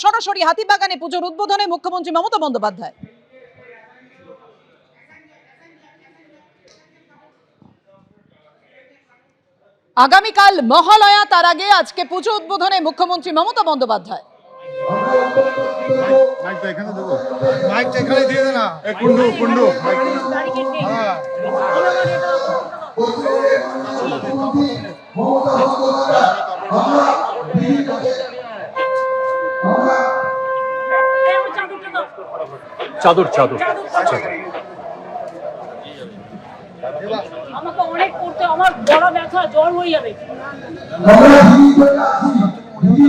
সরাসরি হাতিবাগানে পুজোর উদ্বোধনে মুখ্যমন্ত্রী মমতা বন্দ্যোপাধ্যায়। আগামীকাল মহালয়া তার আগে আজকে পুজো উদ্বোধনে মুখ্যমন্ত্রী মমতা বন্দ্যোপাধ্যায়। মাইকটা চাদর চাদর। আমাকে অনেক করতে আমার ব্যথা জ্বর হয়ে যাবে। হিন্দি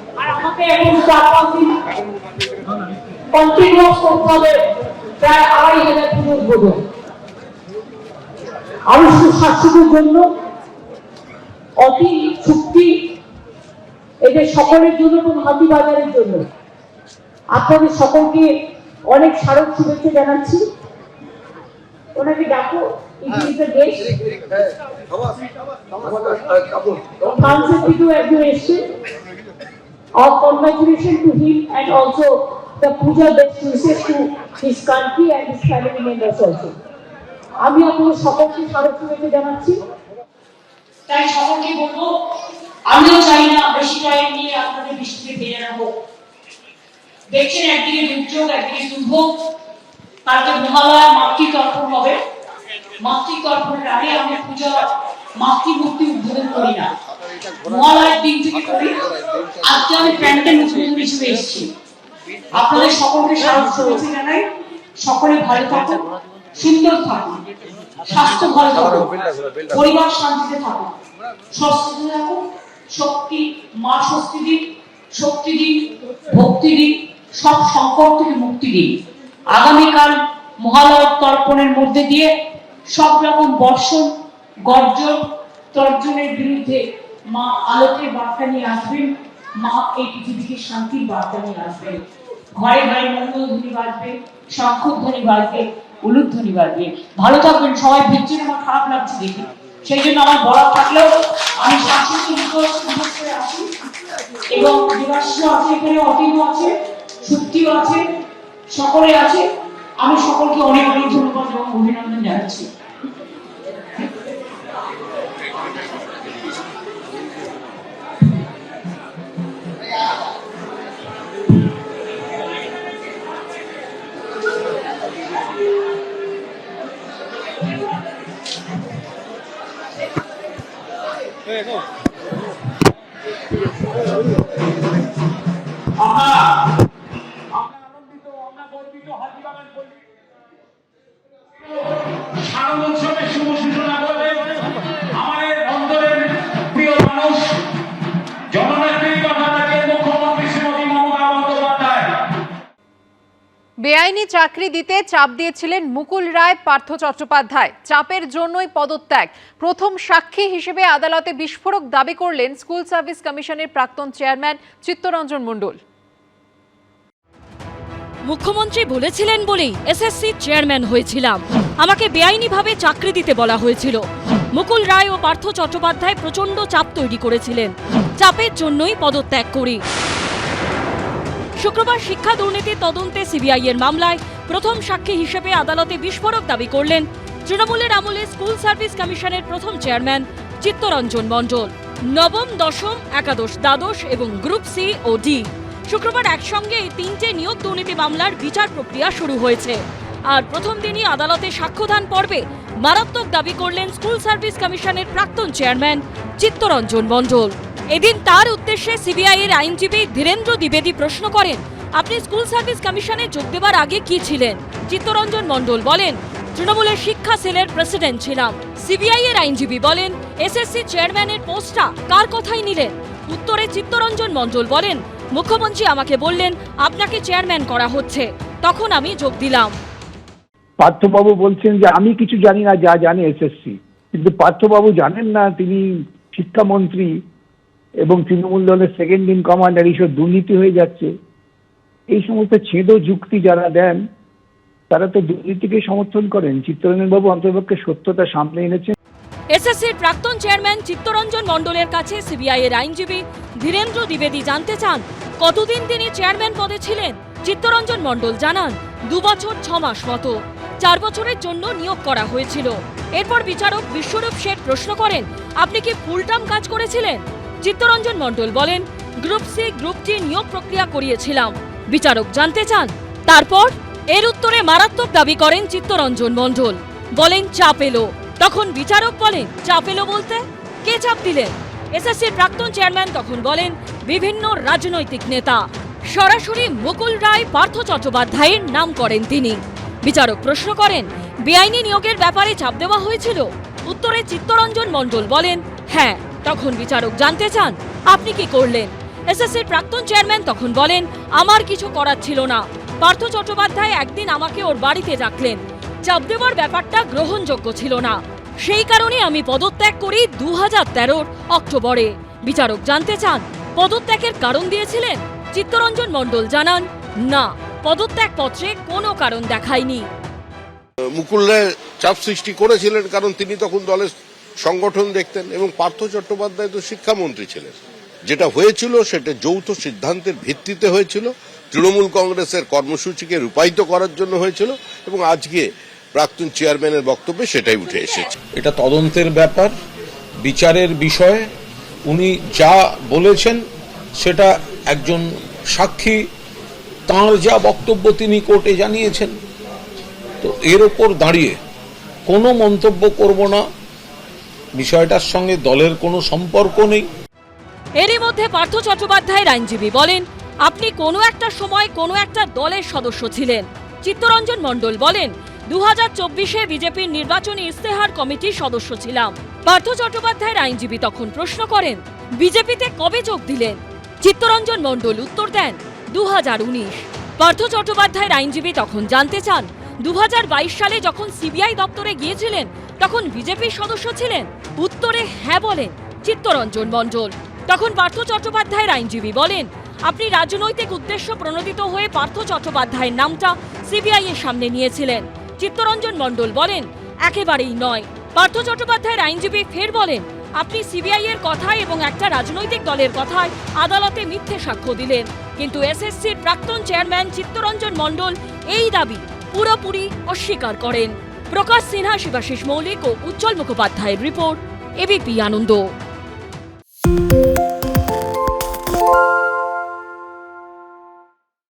আমি সুস্বাস্থ্যের জন্য অতি এদের সকলের জন্য এবং হাতি বাজারের জন্য আপনাদের সকলকে অনেক স্মারক শুভেচ্ছা জানাচ্ছি ওনাকে ডাকো কাউন্সিল থেকেও একজন এসছে Our congratulations to him and also the puja best wishes to his country and his family members also. আমি আপনাদের সকলকে শুভেচ্ছা জানাচ্ছি। তাই সকলকে বলব, আমিও চাই না বেশি টাইম নিয়ে আপনাদের বৃষ্টিতে ফিরে রাখব দেখছেন একদিকে দুর্যোগ, একদিকে দুর্ভোগ। কালকে মহালয়া মাতৃতর্পণ হবে। মাতৃতর্পণের আগে আমি পূজা মাতৃমূর্তি উদ্বোধন করি না। মহালয়ার দিন থেকে করি। আজকে আমি প্যান্ডেল হিসেবে এসেছি। আপনাদের সকলকে জানাই। সকলে ভালো থাকুন, সুন্দর থাকুন, স্বাস্থ্য ভালো থাকুন, পরিবার শান্তিতে থাকুন থাকুন, শক্তি, মা স্বস্তি দিন শক্তি দিন ভক্তি দিন সব সংকট থেকে মুক্তি দিন আগামীকাল মহালয় তর্পণের মধ্যে দিয়ে সব রকম বর্ষণ গর্জন তর্জনের বিরুদ্ধে মা আলোকের বার্তা নিয়ে আসবেন। মা এই পৃথিবীকে শান্তির বার্তা নিয়ে আসবেন। ঘরে ঘরে মঙ্গল ধ্বনি বাজবে শঙ্খ ধ্বনি বাজবে উলুদ ধ্বনি বাজবে। ভালো থাকবেন সবাই ভিড়ছেন আমার খারাপ লাগছে দেখে। সেই জন্য আমার বলার থাকলেও আমি সুযোগ করে আসি এবং দেবাশিস আছে, এখানে অতীব আছে সত্যিও আছে, সকলে আছে। আমি সকলকে অনেক অনেক ধন্যবাদ এবং অভিনন্দন জানাচ্ছি। বেআইনি চাকরি দিতে চাপ দিয়েছিলেন মুকুল রায়, পার্থ চট্টোপাধ্যায়। চাপের জন্যই পদত্যাগ। প্রথম সাক্ষী হিসেবে আদালতে বিস্ফোরক দাবি করলেন স্কুল সার্ভিস কমিশনের প্রাক্তন চেয়ারম্যান চিত্তরঞ্জন মণ্ডল। মুখ্যমন্ত্রী বলেছিলেন বলেই এসএসসি চেয়ারম্যান হয়েছিলাম। আমাকে বেআইনিভাবে চাকরি দিতে বলা হয়েছিল। মুকুল রায় ও পার্থ চট্টোপাধ্যায় প্রচণ্ড চাপ তৈরি করেছিলেন। চাপের জন্যই পদত্যাগ করি। শুক্রবার শিক্ষা দুর্নীতি তদন্তে সিবিআই এর মামলায় প্রথম সাক্ষী হিসেবে আদালতে বিস্ফোরক দাবি করলেন তৃণমূলের আমলে স্কুল সার্ভিস কমিশনের প্রথম চেয়ারম্যান চিত্তরঞ্জন মণ্ডল, নবম, দশম, একাদশ, দ্বাদশ এবং গ্রুপ সি ও ডি। শুক্রবার একসঙ্গে এই তিনটে নিয়োগ দুর্নীতি মামলার বিচার প্রক্রিয়া শুরু হয়েছে। আর প্রথম দিনই আদালতে সাক্ষ্যদান পর্বে মারাত্মক দাবি করলেন স্কুল সার্ভিস কমিশনের প্রাক্তন চেয়ারম্যান চিত্তরঞ্জন মণ্ডল। এদিন তার উদ্দেশ্যে সিবিআই এর আইনজীবী ধীরেন্দ্র দ্বিবেদী প্রশ্ন করেন, আপনি স্কুল সার্ভিস কমিশনে যোগ দেবার আগে কি ছিলেন? চিত্তরঞ্জন মণ্ডল বলেন, তৃণমূলের শিক্ষা সেলের প্রেসিডেন্ট ছিলাম। সিবিআই এর আইনজীবী বলেন, এসএসসি চেয়ারম্যানের পোস্টটা কার কথাই নিলেন? উত্তরে চিত্তরঞ্জন মণ্ডল বলেন, মুখ্যমন্ত্রী আমাকে বললেন, আপনাকে চেয়ারম্যান করা হচ্ছে। তখন আমি যোগ দিলাম। পার্থবাবু বলছেন যে, আমি কিছু জানি না, যা জানে এসএসসি। কিন্তু পার্থবাবু জানেন না, তিনি শিক্ষামন্ত্রী। এবং তৃণমূল দলের সেকেন্ড ইন কমান্ডার এইসব দুর্নীতি হয়ে যাচ্ছে। এই সমস্ত ছেদো যুক্তি যারা দেন, তারা তো দুর্নীতিকে সমর্থন করেন। চিত্তরঞ্জন বাবু অন্তর্পক্ষে সত্যতা সামনে এনেছেন। এসএসসির প্রাক্তন চেয়ারম্যান চিত্তরঞ্জন মণ্ডলের কাছে সিবিআই এর আইনজীবী ধীরেন্দ্র দ্বিবেদী জানতে চান, কতদিন তিনি চেয়ারম্যান পদে ছিলেন? চিত্তরঞ্জন মণ্ডল জানান, দু বছর ছ মাস মতো। চার বছরের জন্য নিয়োগ করা হয়েছিল। এরপর বিচারক বিশ্বরূপ শেঠ প্রশ্ন করেন, আপনি কি ফুল টার্ম কাজ করেছিলেন? চিত্তরঞ্জন মণ্ডল বলেন, গ্রুপ সি, গ্রুপ টি নিয়োগ প্রক্রিয়া করিয়েছিলাম। বিচারক জানতে চান, তারপর এর উত্তরে মারাত্মক দাবি করেন চিত্তরঞ্জন মণ্ডল। বলেন, চাপ এলো। তখন বিচারক বলেন, চাপ এলো বলতে কে চাপ দিলেন? এসএসসির প্রাক্তন চেয়ারম্যান তখন বলেন, বিভিন্ন রাজনৈতিক নেতা। সরাসরি মুকুল রায়, পার্থ চট্টোপাধ্যায়ের নাম করেন তিনি। বিচারক প্রশ্ন করেন, বেআইনি নিয়োগের ব্যাপারে চাপ দেওয়া হয়েছিল? উত্তরে চিত্তরঞ্জন মণ্ডল বলেন হ্যাঁ। তখন বিচারক জানতে চান, আপনি কি করলেন? এসএসসির প্রাক্তন চেয়ারম্যান তখন বলেন, আমার কিছু করার ছিল না। পার্থ চট্টোপাধ্যায় একদিন আমাকে ওর বাড়িতে ডাকলেন। চাপ দেওয়ার ব্যাপারটা গ্রহণযোগ্য ছিল না। সেই কারণে আমি পদত্যাগ করি দু হাজার অক্টোবরে। বিচারক জানতে চান, পদত্যাগের কারণ দিয়েছিলেন? চিত্তরঞ্জন মণ্ডল জানান, না পদত্যাগ পত্রে কোনো কারণ দেখায়নি। মুকুল চাপ সৃষ্টি করেছিলেন কারণ তিনি তখন দলের সংগঠন দেখতেন এবং পার্থ চট্টোপাধ্যায় তো শিক্ষামন্ত্রী ছিলেন। যেটা হয়েছিল সেটা যৌথ সিদ্ধান্তের ভিত্তিতে হয়েছিল। তৃণমূল কংগ্রেসের কর্মসূচিকে রূপায়িত করার জন্য হয়েছিল এবং আজকে প্রাক্তন চেয়ারম্যানের বক্তব্যে সেটাই উঠে এসেছে। এটা তদন্তের ব্যাপার, বিচারের বিষয়ে উনি যা বলেছেন সেটা একজন সাক্ষী, তাঁর যা বক্তব্য তিনি কোর্টে জানিয়েছেন। তো এর ওপর দাঁড়িয়ে কোনো মন্তব্য করব না বিষয়টার সঙ্গে দলের কোনো সম্পর্ক নেই। এরই মধ্যে পার্থ চট্টোপাধ্যায়ের আইনজীবী বলেন, আপনি কোনো একটা সময় কোনো একটা দলের সদস্য ছিলেন। চিত্তরঞ্জন মণ্ডল বলেন দু হাজার চব্বিশে বিজেপির নির্বাচনী ইস্তেহার কমিটির সদস্য ছিলাম। পার্থ চট্টোপাধ্যায়ের আইনজীবী তখন প্রশ্ন করেন, বিজেপিতে কবে যোগ দিলেন? চিত্তরঞ্জন মণ্ডল উত্তর দেন দু হাজার উনিশ। পার্থ চট্টোপাধ্যায়ের আইনজীবী তখন জানতে চান দু হাজার বাইশ সালে যখন সিবিআই দপ্তরে গিয়েছিলেন তখন বিজেপির সদস্য ছিলেন। উত্তরে হ্যাঁ বলেন চিত্তরঞ্জন মণ্ডল। তখন পার্থ চট্টোপাধ্যায়ের আইনজীবী বলেন, আপনি রাজনৈতিক উদ্দেশ্য প্রণোদিত হয়ে পার্থ চট্টোপাধ্যায়ের নামটা সিবিআই এর সামনে নিয়েছিলেন। চিত্তরঞ্জন মণ্ডল বলেন, একেবারেই নয়। পার্থ চট্টোপাধ্যায়ের আইনজীবী ফের বলেন, আপনি সিবিআই এর কথায় এবং একটা রাজনৈতিক দলের কথায় আদালতে মিথ্যে সাক্ষ্য দিলেন। কিন্তু এসএসসির প্রাক্তন চেয়ারম্যান চিত্তরঞ্জন মণ্ডল এই দাবি পুরোপুরি অস্বীকার করেন। প্রকাশ সিনহা শিবাশিস মৌলিক ও উজ্জ্বল মুখোপাধ্যায়ের রিপোর্ট এবিপি আনন্দ।